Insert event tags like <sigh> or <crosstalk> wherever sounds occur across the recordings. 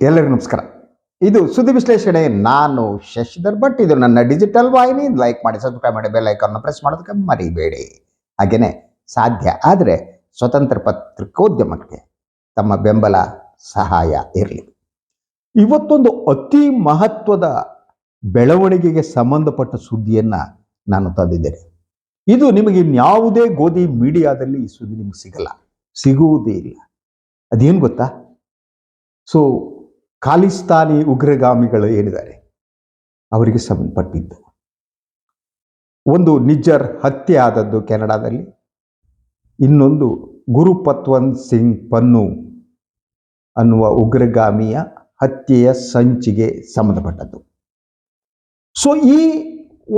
ಎಲ್ಲರಿಗೂ ನಮಸ್ಕಾರ. ಇದು ಸುದ್ದಿ ವಿಶ್ಲೇಷಣೆ. ನಾನು ಶಶಿಧರ್ ಭಟ್. ಇದು ನನ್ನ ಡಿಜಿಟಲ್ ವಾಹಿನಿ. ಲೈಕ್ ಮಾಡಿ ಸಬ್ಸ್ಕ್ರೈಬ್ ಮಾಡಿ ಬೆಲ್ ಐಕಾನ್ನ ಪ್ರೆಸ್ ಮಾಡೋದಕ್ಕೆ ಮರಿಬೇಡಿ. ಹಾಗೆಯೇ ಸಾಧ್ಯ ಆದರೆ ಸ್ವತಂತ್ರ ಪತ್ರಿಕೋದ್ಯಮಕ್ಕೆ ತಮ್ಮ ಬೆಂಬಲ ಸಹಾಯ ಇರಲಿ. ಇವತ್ತೊಂದು ಅತಿ ಮಹತ್ವದ ಬೆಳವಣಿಗೆಗೆ ಸಂಬಂಧಪಟ್ಟ ಸುದ್ದಿಯನ್ನು ನಾನು ತಂದಿದ್ದೇನೆ. ಇದು ನಿಮಗೆ ಇನ್ಯಾವುದೇ ಗೋಧಿ ಮೀಡಿಯಾದಲ್ಲಿ ಈ ಸುದ್ದಿ ನಿಮಗೆ ಸಿಗಲ್ಲ. ಸಿಗುವುದೇ ಇಲ್ಲ. ಅದೇನು ಗೊತ್ತಾ? ಸೊ ಖಾಲಿಸ್ತಾನಿ ಉಗ್ರಗಾಮಿಗಳು ಏನಿದ್ದಾರೆ? ಅವರಿಗೆ ಸಂಬಂಧಪಟ್ಟಿದ್ದು. ಒಂದು ನಿಜ್ಜರ್ ಹತ್ಯೆ ಆದದ್ದು ಕೆನಡಾದಲ್ಲಿ. ಇನ್ನೊಂದು ಗುರುಪತ್ವಂತ್ ಸಿಂಗ್ ಪನ್ನು ಅನ್ನುವ ಉಗ್ರಗಾಮಿಯ ಹತ್ಯೆಯ ಸಂಚಿಗೆ ಸಂಬಂಧಪಟ್ಟದ್ದು. ಸೊ ಈ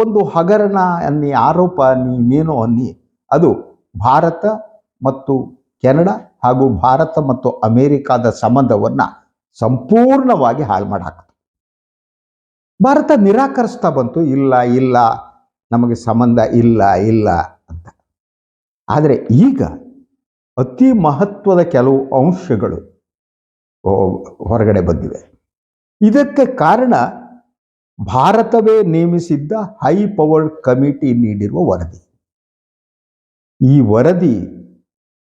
ಒಂದು ಹಗರಣ ಅನ್ನಿ, ಆರೋಪ ನೀನೇನು ಅನ್ನಿ, ಅದು ಭಾರತ ಮತ್ತು ಕೆನಡಾ ಹಾಗೂ ಭಾರತ ಮತ್ತು ಅಮೇರಿಕಾದ ಸಂಬಂಧವನ್ನು ಸಂಪೂರ್ಣವಾಗಿ ಹಾಳು ಮಾಡಾಕ್ತು ಭಾರತ ನಿರಾಕರಿಸ್ತಾ ಬಂತು, ಇಲ್ಲ ಇಲ್ಲ, ನಮಗೆ ಸಂಬಂಧ ಇಲ್ಲ ಇಲ್ಲ ಅಂತ. ಆದರೆ ಈಗ ಅತಿ ಮಹತ್ವದ ಕೆಲವು ಅಂಶಗಳು ಹೊರಗಡೆ ಬಂದಿವೆ. ಇದಕ್ಕೆ ಕಾರಣ ಭಾರತವೇ ನೇಮಿಸಿದ್ದ ಹೈ ಪವರ್ ಕಮಿಟಿ ನೀಡಿರುವ ವರದಿ. ಈ ವರದಿ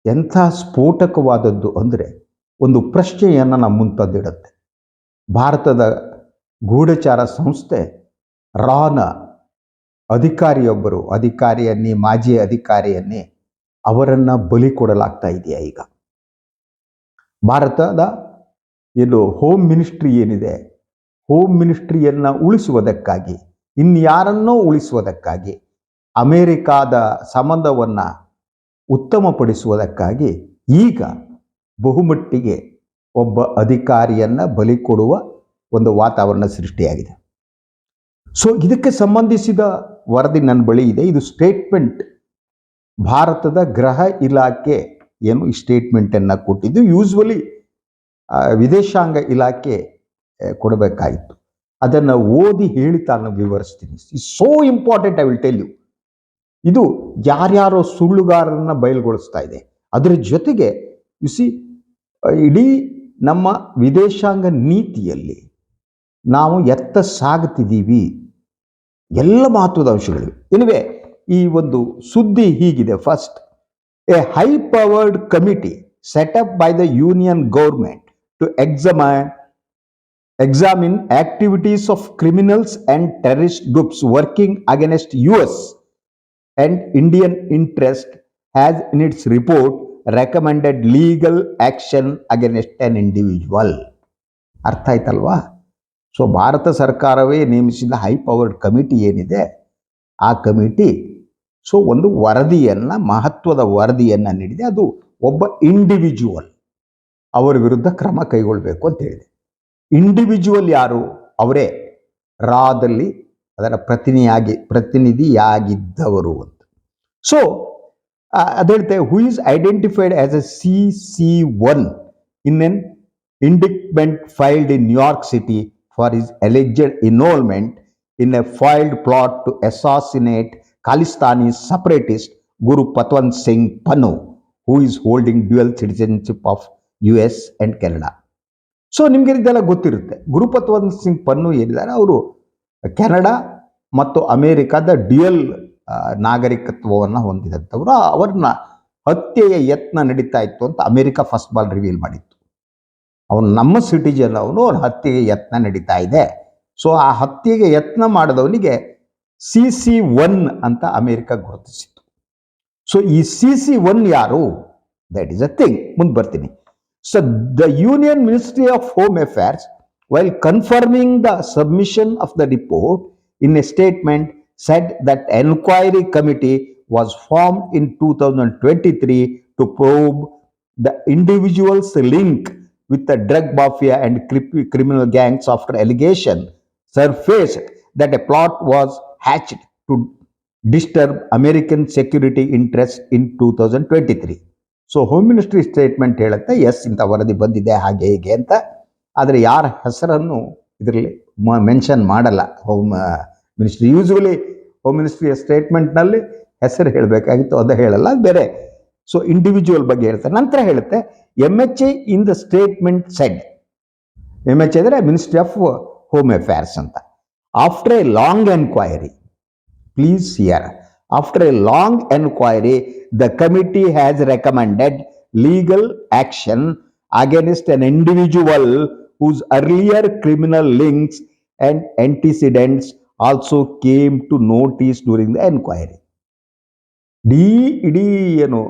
ಎಂಥ ಸ್ಫೋಟಕವಾದದ್ದು ಅಂದರೆ ಒಂದು ಪ್ರಶ್ನೆಯನ್ನು ನಮ್ಮ ಮುಂತಂದಿಡುತ್ತೆ ಭಾರತದ ಗೂಢಚಾರ ಸಂಸ್ಥೆ ರಾನ ಅಧಿಕಾರಿಯೊಬ್ಬರು, ಅಧಿಕಾರಿಯನ್ನೇ, ಮಾಜಿ ಅಧಿಕಾರಿಯನ್ನೇ ಅವರನ್ನು ಬಲಿ ಕೊಡಲಾಗ್ತಾ ಇದೆಯಾ ಈಗ? ಭಾರತದ ಏನು ಹೋಮ್ ಮಿನಿಸ್ಟ್ರಿ ಏನಿದೆ? ಹೋಮ್ ಮಿನಿಸ್ಟ್ರಿಯನ್ನು ಉಳಿಸುವುದಕ್ಕಾಗಿ, ಇನ್ಯಾರನ್ನೋ ಉಳಿಸುವುದಕ್ಕಾಗಿ, ಅಮೇರಿಕಾದ ಸಂಬಂಧವನ್ನು ಉತ್ತಮಪಡಿಸುವುದಕ್ಕಾಗಿ ಈಗ ಬಹುಮಟ್ಟಿಗೆ ಒಬ್ಬ ಅಧಿಕಾರಿಯನ್ನು ಬಲಿ ಕೊಡುವ ಒಂದು ವಾತಾವರಣ ಸೃಷ್ಟಿಯಾಗಿದೆ. ಸೊ ಇದಕ್ಕೆ ಸಂಬಂಧಿಸಿದ ವರದಿ ನನ್ನ ಬಳಿ ಇದೆ. ಇದು ಸ್ಟೇಟ್ಮೆಂಟ್ ಭಾರತದ ಗೃಹ ಇಲಾಖೆ ಏನು ಈ ಸ್ಟೇಟ್ಮೆಂಟನ್ನು ಕೊಟ್ಟಿದ್ದು? ಯೂಸ್ವಲಿ ವಿದೇಶಾಂಗ ಇಲಾಖೆ ಕೊಡಬೇಕಾಗಿತ್ತು. ಅದನ್ನು ಓದಿ ಹೇಳಿ ತಾನು ವಿವರಿಸ್ತೀನಿ so important I will tell you ಇದು ಯಾರ್ಯಾರೋ ಸುಳ್ಳುಗಾರರನ್ನ ಬಯಲುಗೊಳಿಸ್ತಾ ಇದೆ. ಅದರ ಜೊತೆಗೆ ಯು ಸಿ ಇಡೀ ನಮ್ಮ ವಿದೇಶಾಂಗ ನೀತಿಯಲ್ಲಿ ನಾವು ಎತ್ತ ಸಾಗುತ್ತಿದ್ದೀವಿ. ಎಲ್ಲ ಮಹತ್ವದ ಅಂಶಗಳಿವೆ. ಇನ್ನುವೆ ಈ ಒಂದು ಸುದ್ದಿ ಹೀಗಿದೆ first a high powered committee set up by the union government to exam examine activities of criminals and terrorist groups working against U S and Indian interest has in its report recommended legal action against an individual ಅರ್ಥ ಆಯ್ತಲ್ವಾ? So Bharat ಸರ್ಕಾರವೇ ನೇಮಿಸಿದ high powered committee ಏನಿದೆ? ಆ committee so ಒಂದು ವರದಿಯನ್ನು, ಮಹತ್ವದ ವರದಿಯನ್ನು ನೀಡಿದೆ. ಅದು ಒಬ್ಬ ಇಂಡಿವಿಜುವಲ್ ಅವರ ವಿರುದ್ಧ ಕ್ರಮ ಕೈಗೊಳ್ಳಬೇಕು ಅಂತ ಹೇಳಿದೆ. ಇಂಡಿವಿಜುವಲ್ ಯಾರು? ಅವರೇ ರಾದಲ್ಲಿ ಅದರ ಪ್ರತಿನಿಯಾಗಿ, ಪ್ರತಿನಿಧಿಯಾಗಿದ್ದವರು ಅಂತ. ಸೊ ಅದು ಹೇಳ್ತೇವೆ who is identified as a C C one in an indictment filed in New York City for his alleged involvement in a failed plot to assassinate Khalistani separatist Gurpatwant Singh Pannun who is holding dual citizenship of U S and Canada so ನಿಮಗೆ ಇದೆಲ್ಲ ಗೊತ್ತಿರುತ್ತೆ. ಗುರುಪತ್ವಂತ್ ಸಿಂಗ್ ಪನ್ನು ಏನಿದ್ದಾರೆ ಅವರು Canada ಮತ್ತು ಅಮೇರಿಕಾದ dual ನಾಗರಿಕತ್ವವನ್ನು ಹೊಂದಿದಂಥವ್ರು ಅವ್ರನ್ನ ಹತ್ಯೆಯ ಯತ್ನ ನಡೀತಾ ಇತ್ತು ಅಂತ ಅಮೆರಿಕ ಫಸ್ಟ್ ಬಾಲ್ ರಿವೀಲ್ ಮಾಡಿತ್ತು. ಅವನು ನಮ್ಮ ಸಿಟಿಜನ್ ಅವನು ಅವ್ರ ಹತ್ಯೆಗೆ ಯತ್ನ ನಡೀತಾ ಇದೆ. ಸೊ ಆ ಹತ್ಯೆಗೆ ಯತ್ನ ಮಾಡಿದವನಿಗೆ ಸಿ ಸಿ ಒನ್ ಅಂತ ಅಮೆರಿಕ ಗುರುತಿಸಿತ್ತು. ಸೊ ಈ ಸಿ ಸಿ ಒನ್ ಯಾರು? ದಟ್ ಈಸ್ ಅ ಥಿಂಗ್ ಮುಂದೆ ಬರ್ತೀನಿ. So the union ministry of home affairs while confirming the submission of the report in a statement, said that enquiry committee was formed in 2023 to probe the individual's link with the drug mafia and criminal gangs after allegation surfaced that a plot was hatched to disturb American security interests in 2023. So home ministry statement ಹೇಳುತ್ತೆ ಎಸ್ ಇಂಥ ವರದಿ ಬಂದಿದೆ ಹಾಗೆ ಹೀಗೆ ಅಂತ ಆದರೆ ಯಾರ ಹೆಸರನ್ನು ಇದರಲ್ಲಿ ಮೆನ್ಷನ್ ಮಾಡಲ್ಲ ಹೋಮ್ ಮಿನಿಸ್ಟ್ರಿ ಯೂಸ್ವಲಿ ಹೋಮ್ ಮಿನಿಸ್ಟ್ರಿಯ ಸ್ಟೇಟ್ಮೆಂಟ್ನಲ್ಲಿ ಹೆಸರು ಹೇಳಬೇಕಾಗಿತ್ತು, ಅದು ಹೇಳಲ್ಲ ಬೇರೆ. ಸೊ ಇಂಡಿವಿಜುವಲ್ ಬಗ್ಗೆ ಹೇಳ್ತಾರೆ. ನಂತರ ಹೇಳುತ್ತೆ M H A in the statement said M H ಅಂದರೆ ಮಿನಿಸ್ಟ್ರಿ ಆಫ್ ಹೋಮ್ ಅಫೇರ್ಸ್ ಅಂತ. After a long enquiry please hear after a long enquiry the committee has recommended legal action against an individual whose earlier criminal links and antecedents also came to notice during the enquiry D ಇಡೀ ಏನು,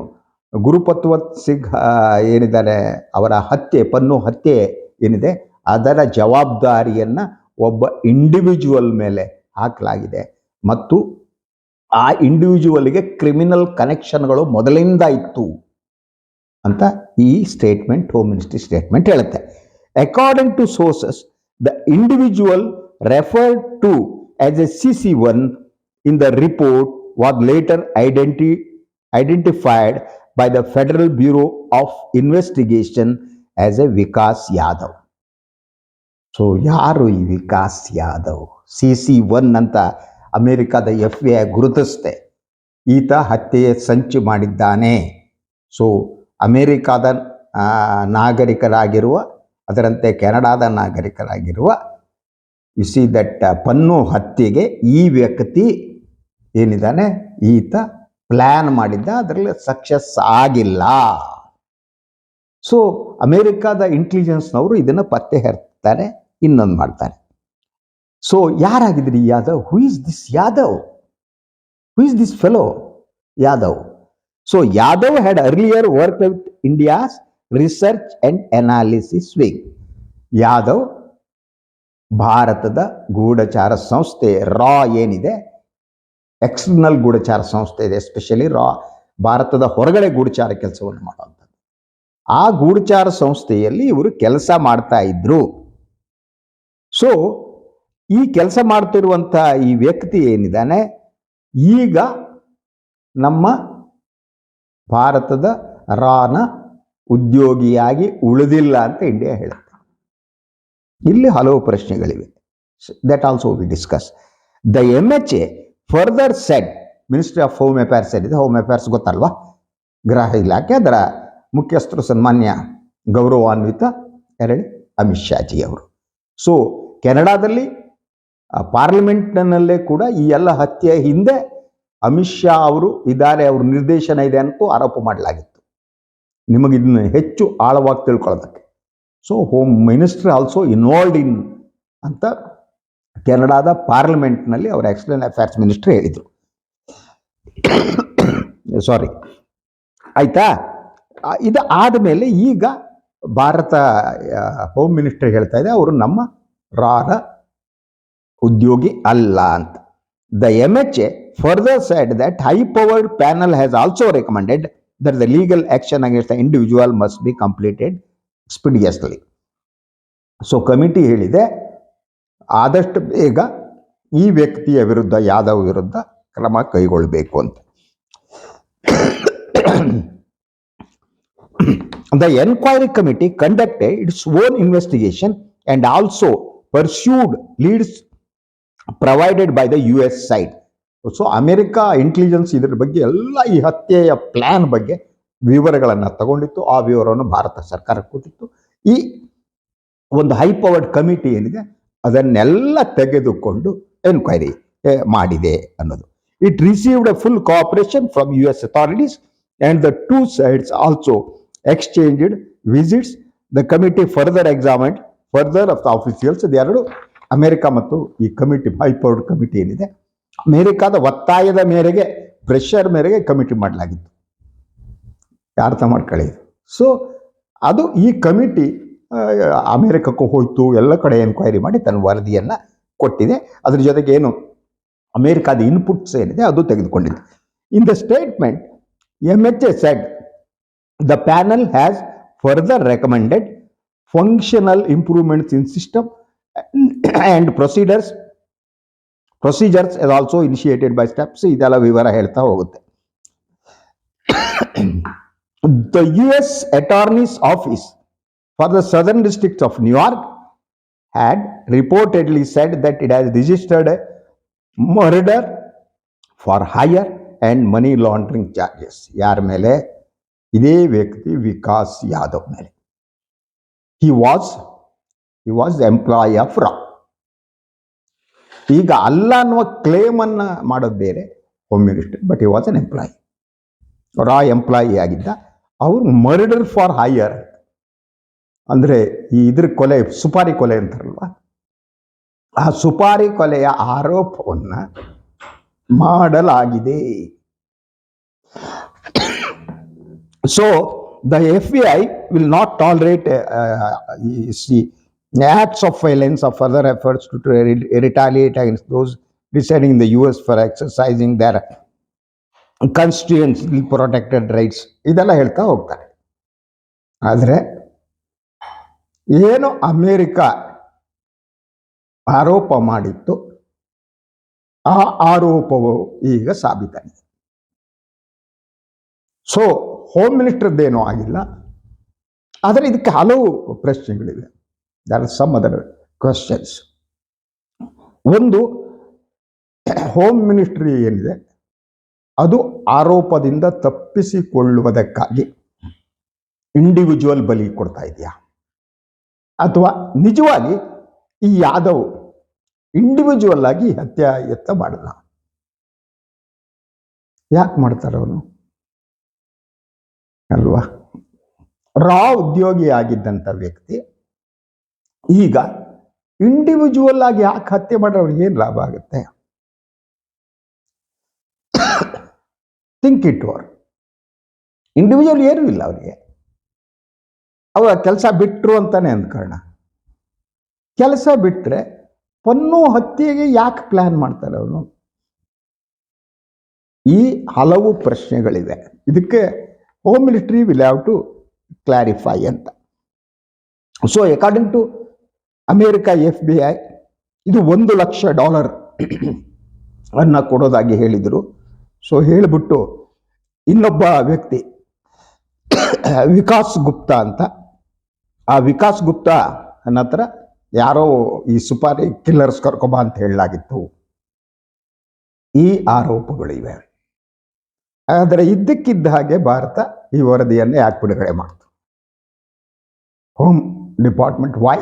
ಗುರುಪತ್ವತ್ ಸಿಗ್ ಏನಿದ್ದಾರೆ ಅವರ ಹತ್ಯೆ, ಪನ್ನು ಹತ್ಯೆ ಏನಿದೆ, ಅದರ ಜವಾಬ್ದಾರಿಯನ್ನ ಒಬ್ಬ ಇಂಡಿವಿಜುವಲ್ ಮೇಲೆ ಹಾಕಲಾಗಿದೆ. ಮತ್ತು ಆ ಇಂಡಿವಿಜುವಲ್ಗೆ ಕ್ರಿಮಿನಲ್ ಕನೆಕ್ಷನ್ಗಳು ಮೊದಲಿಂದ ಇತ್ತು ಅಂತ ಈ ಸ್ಟೇಟ್ಮೆಂಟ್ ಹೋಮ್ ಮಿನಿಸ್ಟ್ರಿ ಸ್ಟೇಟ್ಮೆಂಟ್ ಹೇಳುತ್ತೆ. According to sources the individual referred to C C one in the report was later identi identified by the Federal Bureau of Investigation as a Vikas Yadav so ಯಾರು ಈ Vikas Yadav? C C one ಅಂತ ಅಮೆರಿಕದ F A ಗುರುತಿಸ್ತೆ. ಈತ ಹತ್ಯೆಯ ಸಂಚು ಮಾಡಿದ್ದಾನೆ. So ಅಮೇರಿಕಾದ ನಾಗರಿಕರಾಗಿರುವ, ಅದರಂತೆ ಕೆನಡಾದ ನಾಗರಿಕರಾಗಿರುವ ಯು ಸಿ ದಟ್ ಪನ್ನು ಹತ್ಯೆಗೆ ಈ ವ್ಯಕ್ತಿ ಏನಿದ್ದಾನೆ? ಈತ ಪ್ಲ್ಯಾನ್ ಮಾಡಿದ್ದ, ಅದರಲ್ಲಿ ಸಕ್ಸಸ್ ಆಗಿಲ್ಲ. ಸೊ ಅಮೇರಿಕಾದ ಇಂಟೆಲಿಜೆನ್ಸ್ನವರು ಇದನ್ನು ಪತ್ತೆ ಹರ್ತಾರೆ ಇನ್ನೊಂದು ಮಾಡ್ತಾರೆ. So ಯಾರಾಗಿದ್ರಿ Yadav? Who is this Yadav? Who is this fellow Yadav? So Yadav had earlier work with India's research and analysis wing Yadav ಭಾರತದ ಗೂಢಚಾರ ಸಂಸ್ಥೆ ರಾ ಏನಿದೆ? ಎಕ್ಸ್ಟರ್ನಲ್ ಗೂಢಚಾರ ಸಂಸ್ಥೆ ಇದೆ ಎಸ್ಪೆಷಲಿ ರಾ. ಭಾರತದ ಹೊರಗಡೆ ಗೂಢಚಾರ ಕೆಲಸವನ್ನು ಮಾಡುವಂಥದ್ದು. ಆ ಗೂಢಚಾರ ಸಂಸ್ಥೆಯಲ್ಲಿ ಇವರು ಕೆಲಸ ಮಾಡ್ತಾ ಇದ್ರು. ಸೊ ಈ ಕೆಲಸ ಮಾಡ್ತಿರುವಂಥ ಈ ವ್ಯಕ್ತಿ ಏನಿದ್ದಾನೆ? ಈಗ ನಮ್ಮ ಭಾರತದ ರಾನ ಉದ್ಯೋಗಿಯಾಗಿ ಉಳಿದಿಲ್ಲ ಅಂತ ಇಂಡಿಯಾ ಹೇಳುತ್ತೆ. ಇಲ್ಲಿ ಹಲವು ಪ್ರಶ್ನೆಗಳಿವೆ. That also we discuss the M H A further said ministry of home affairs ಏನಿದೆ ಹೋಮ್ ಅಫೇರ್ಸ್ ಗೊತ್ತಲ್ವಾ? ಗೃಹ ಇಲಾಖೆ ಅದರ ಮುಖ್ಯಸ್ಥರು ಸನ್ಮಾನ್ಯ ಗೌರವಾನ್ವಿತ ಎರಡು ಅಮಿತ್ ಶಾಜಿ ಅವರು. ಸೊ ಕೆನಡಾದಲ್ಲಿ ಪಾರ್ಲಿಮೆಂಟ್ನಲ್ಲೇ ಕೂಡ ಈ ಎಲ್ಲ ಹತ್ಯೆ ಹಿಂದೆ ಅಮಿತ್ ಶಾ ಅವರು ಇದ್ದಾರೆ, ಅವ್ರ ನಿರ್ದೇಶನ ಇದೆ ಅಂತೂ ಆರೋಪ ಮಾಡಲಾಗಿತ್ತು. ನಿಮಗಿದನ್ನು ಹೆಚ್ಚು ಆಳವಾಗಿ ತಿಳ್ಕೊಳ್ಳೋದಕ್ಕೆ. So home minister also involved in ಅಂತ ಕೆನಡಾದ ಪಾರ್ಲಿಮೆಂಟ್ನಲ್ಲಿ ಅವರ ಎಕ್ಸ್ಟರ್ನಲ್ ಅಫೇರ್ಸ್ ಮಿನಿಸ್ಟರ್ ಹೇಳಿದರು. ಸಾರಿ ಆಯಿತಾ? ಇದು ಆದಮೇಲೆ ಈಗ ಭಾರತ ಹೋಮ್ ಮಿನಿಸ್ಟರ್ ಹೇಳ್ತಾ ಇದೆ, ಅವರು ನಮ್ಮ ರಾರ ಉದ್ಯೋಗಿ ಅಲ್ಲ ಅಂತ. The M H A further said that high powered panel has also recommended that the legal action against the individual must be completed speed expeditiously so committee ಹೇಳಿದೆ, ಆದಷ್ಟು ಬೇಗ ಈ ವ್ಯಕ್ತಿಯ ವಿರುದ್ಧ, ಯಾದವ್ ವಿರುದ್ಧ ಕ್ರಮ ಕೈಗೊಳ್ಳಬೇಕು ಅಂತ. The enquiry committee conducted its own investigation and also pursued leads provided by the U S side so America intelligence ಇದರ ಬಗ್ಗೆ ಎಲ್ಲ ಈ ಹತ್ಯೆಯ ಪ್ಲಾನ್ ಬಗ್ಗೆ ವಿವರಗಳನ್ನು ತಗೊಂಡಿತ್ತು. ಆ ವಿವರವನ್ನು ಭಾರತ ಸರ್ಕಾರ ಕೊಟ್ಟಿತ್ತು. ಈ ಒಂದು ಹೈ ಪವರ್ಡ್ ಕಮಿಟಿ ಏನಿದೆ, ಅದನ್ನೆಲ್ಲ ತೆಗೆದುಕೊಂಡು ಎನ್ಕ್ವೈರಿ ಮಾಡಿದೆ ಅನ್ನೋದು. It received a full cooperation from U S authorities and the two sides also exchanged visits the committee further examine further of the officials ಎರಡು ಅಮೆರಿಕ ಮತ್ತು ಈ ಕಮಿಟಿ ಹೈ ಪವರ್ಡ್ ಕಮಿಟಿ ಏನಿದೆ, ಅಮೆರಿಕಾದ ಒತ್ತಾಯದ ಮೇರೆಗೆ ಪ್ರೆಷರ್ ಮೇರೆಗೆ ಕಮಿಟಿ ಮಾಡಲಾಗಿತ್ತು. ಅರ್ಥ ಮಾಡ್ಕೊಳ್ಳಿ. ಸೊ ಅದು ಈ ಕಮಿಟಿ ಅಮೇರಿಕಕ್ಕೂ ಹೋಯಿತು, ಎಲ್ಲ ಕಡೆ ಎನ್ಕ್ವೈರಿ ಮಾಡಿ ತನ್ನ ವರದಿಯನ್ನು ಕೊಟ್ಟಿದೆ. ಅದ್ರ ಜೊತೆಗೆ ಏನು, ಅಮೇರಿಕಾದ ಇನ್ಪುಟ್ಸ್ ಏನಿದೆ ಅದು ತೆಗೆದುಕೊಂಡಿದೆ. In the statement M H A said the panel has further recommended functional improvements in system and procedures procedures is also initiated by steps ಇದೆಲ್ಲ ವಿವರ ಹೇಳ್ತಾ ಹೋಗುತ್ತೆ. The U S attorney's office for the southern district of New York had reportedly said that it has registered murder for hire and money laundering charges ಯಾರ ಮೇಲೆ? ಇದೇ ವ್ಯಕ್ತಿ ವಿಕಾಸ್ ಯಾದವ್ ಮೇಲೆ. He was ಈ ವಾಸ್ ಎಂಪ್ಲಾಯ್ ಆಫ್ ರಾ ಈಗ ಅಲ್ಲ ಅನ್ನುವ ಕ್ಲೇಮನ್ನು ಮಾಡೋದು ಬೇರೆ ಹೋಮ್ ಮಿನಿಸ್ಟರ್ ಬಟ್ ಈ ವಾಸ್ ಅನ್ ಎಂಪ್ಲಾಯಿ ರಾ ಎಂಪ್ಲಾಯಿ ಆಗಿದ್ದ. ಅವ್ರು ಮರ್ಡರ್ ಫಾರ್ ಹೈಯರ್ ಅಂದ್ರೆ ಈ ಇದ್ರ ಕೊಲೆ ಸುಪಾರಿ ಕೊಲೆ ಅಂತಾರಲ್ವ ಆ ಸುಪಾರಿ ಕೊಲೆಯ ಆರೋಪವನ್ನ ಮಾಡಲಾಗಿದೆ so the F I will not tolerate see acts of violence or further efforts to, to re- retaliate against those residing in the US for exercising protected rights ಇದೆಲ್ಲ ಹೇಳ್ತಾ ಹೋಗ್ತಾರೆ. ಆದರೆ ಏನು ಅಮೇರಿಕ ಆರೋಪ ಮಾಡಿತ್ತು, ಆ ಆರೋಪವು ಈಗ ಸಾಬೀತಾಗಿದೆ. ಸೊ ಹೋಮ್ ಮಿನಿಸ್ಟರ್ದೇನೂ ಆಗಿಲ್ಲ. ಆದರೆ ಇದಕ್ಕೆ ಹಲವು ಪ್ರಶ್ನೆಗಳಿವೆ. ದರ್ ಸಮ್ ಅದರ್ ಕ್ವಶನ್ಸ್ ಒಂದು ಹೋಮ್ ಮಿನಿಸ್ಟ್ರಿ ಏನಿದೆ? ಅದು ಆರೋಪದಿಂದ ತಪ್ಪಿಸಿಕೊಳ್ಳುವುದಕ್ಕಾಗಿ. ಇಂಡಿವಿಜುವಲ್ ಬಲಿ ಕೊಡ್ತಾ ಇದೆಯಾ? ಅಥವಾ ನಿಜವಾಗಿ ಈ ಯಾದವ್ ಇಂಡಿವಿಜುವಲ್ ಆಗಿ ಹತ್ಯೆ ಎತ್ತ ಮಾಡಲ್ಲ? ಯಾಕೆ ಮಾಡ್ತಾರೆ ಅವನು? ಅಲ್ವಾ? ರಾ ಉದ್ಯೋಗಿ ಆಗಿದ್ದಂಥ ವ್ಯಕ್ತಿ ಈಗ ಇಂಡಿವಿಜುವಲ್ ಆಗಿ ಯಾಕೆ ಹತ್ಯೆ ಮಾಡ್ರೆ ಅವ್ರಿಗೆ ಏನು ಲಾಭ ಆಗುತ್ತೆ? ಥಿಂಕ್ ಇಟ್ ಓರ್ ಇಂಡಿವಿಜುವಲ್ ಏನೂ ಇಲ್ಲ ಅವರಿಗೆ. ಅವ ಕೆಲಸ ಬಿಟ್ಟರು ಅಂತಾನೆ ಅಂದ್ಕೊಳ್ಳೋಣ ಕೆಲಸ ಬಿಟ್ಟರೆ ಪನ್ನು ಹತ್ಯೆಗೆ ಯಾಕೆ ಪ್ಲ್ಯಾನ್ ಮಾಡ್ತಾರೆ ಅವನು ಈ ಹಲವು ಪ್ರಶ್ನೆಗಳಿವೆ. ಇದಕ್ಕೆ home ministry will have to clarify ಅಂತ. So according to America F B I ಇದು ಒಂದು ಲಕ್ಷ ಡಾಲರ್ ಅನ್ನು ಕೊಡೋದಾಗಿ ಹೇಳಿದರು. ಸೊ ಹೇಳಿಬಿಟ್ಟು ಇನ್ನೊಬ್ಬ ವ್ಯಕ್ತಿ ವಿಕಾಸ್ ಗುಪ್ತಾ ಅಂತ. ಆ ವಿಕಾಸ್ ಗುಪ್ತಾ ನನ್ನ ಹತ್ರ ಯಾರೋ ಈ ಸುಪಾರಿ ಕಿಲ್ಲರ್ಸ್ ಕರ್ಕೊಬ ಅಂತ ಹೇಳಲಾಗಿತ್ತು. ಈ ಆರೋಪಗಳಿವೆ ಆದರೆ ಇದ್ದಕ್ಕಿದ್ದ ಹಾಗೆ ಭಾರತ ಈ ವರದಿಯನ್ನು ಯಾಕೆ ಬಿಡುಗಡೆ ಮಾಡ್ತು. ಹೋಮ್ ಡಿಪಾರ್ಟ್ಮೆಂಟ್ ವೈ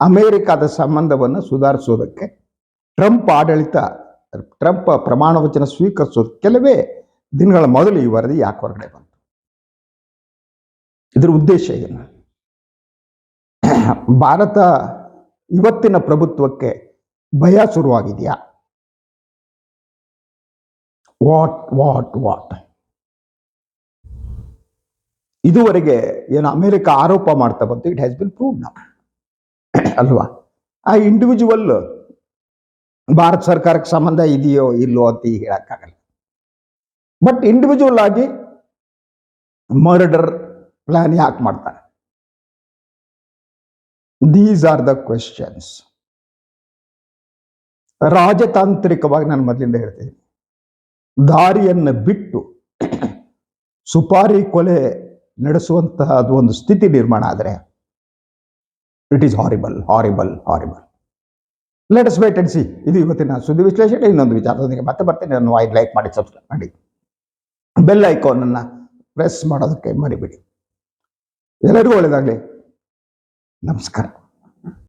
ಅಮೇರಿಕಾದ ಸಂಬಂಧವನ್ನು ಸುಧಾರಿಸೋದಕ್ಕೆ ಟ್ರಂಪ್ ಆಡಳಿತ ಟ್ರಂಪ್ ಪ್ರಮಾಣ ವಚನ ಸ್ವೀಕರಿಸೋದು ಕೆಲವೇ ದಿನಗಳ ಮೊದಲು ಈ ವರದಿ ಯಾಕೆ ಹೊರಗಡೆ ಬಂತು? ಇದರ ಉದ್ದೇಶ ಏನು? ಭಾರತ ಇವತ್ತಿನ ಪ್ರಭುತ್ವಕ್ಕೆ ಭಯ ಶುರುವಾಗಿದೆಯಾ? ವಾಟ್ ವಾಟ್ ವಾಟ್ ಇದುವರೆಗೆ ಏನು ಅಮೆರಿಕ ಆರೋಪ ಮಾಡ್ತಾ ಬಂತು? ಇಟ್ ಹ್ಯಾಸ್ ಬಿನ್ ಪ್ರೂವ್ ನಾವು ಅಲ್ವಾ? ಆ ಇಂಡಿವಿಜುವಲ್ ಭಾರತ ಸರ್ಕಾರಕ್ಕೆ ಸಂಬಂಧ ಇದೆಯೋ ಇಲ್ಲೋ ಅಂತ ಹೇಳಕ್ಕಾಗಲ್ಲ. ಬಟ್ ಇಂಡಿವಿಜುವಲ್ ಆಗಿ ಮರ್ಡರ್ ಪ್ಲಾನ್ ಯಾಕೆ ಮಾಡ್ತಾರೆ? ದೀಸ್ ಆರ್ ದ ಕ್ವೆಶನ್ಸ್ ರಾಜತಾಂತ್ರಿಕವಾಗಿ ನಾನು ಮೊದಲಿಂದ ಹೇಳ್ತೀನಿ. ದಾರಿಯನ್ನು ಬಿಟ್ಟು <coughs> ಸುಪಾರಿ ಕೊಲೆ ನಡೆಸುವಂತಹ ಅದು ಒಂದು ಸ್ಥಿತಿ ನಿರ್ಮಾಣ ಆದರೆ it is horrible horrible horrible let us wait and see ಇದು ಇವತ್ತಿನ ಸುದ್ದಿ ವಿಶ್ಲೇಷಣೆ. ಇನ್ನೊಂದು ವಿಚಾರದೊಂದಿಗೆ ಮತ್ತೆ ಬರ್ತೇನೆ. ನಾನು ವೈಡ್ ಲೈಕ್ ಮಾಡಿ ಸಬ್ಸ್ಕ್ರೈಬ್ ಮಾಡಿ. ಬೆಲ್ ಐಕಾನನ್ನು ಪ್ರೆಸ್ ಮಾಡೋದಕ್ಕೆ ಮರಿಬೇಡಿ. ಎಲ್ಲರಿಗೂ ಒಳ್ಳೆಯದಾಗಲಿ ನಮಸ್ಕಾರ.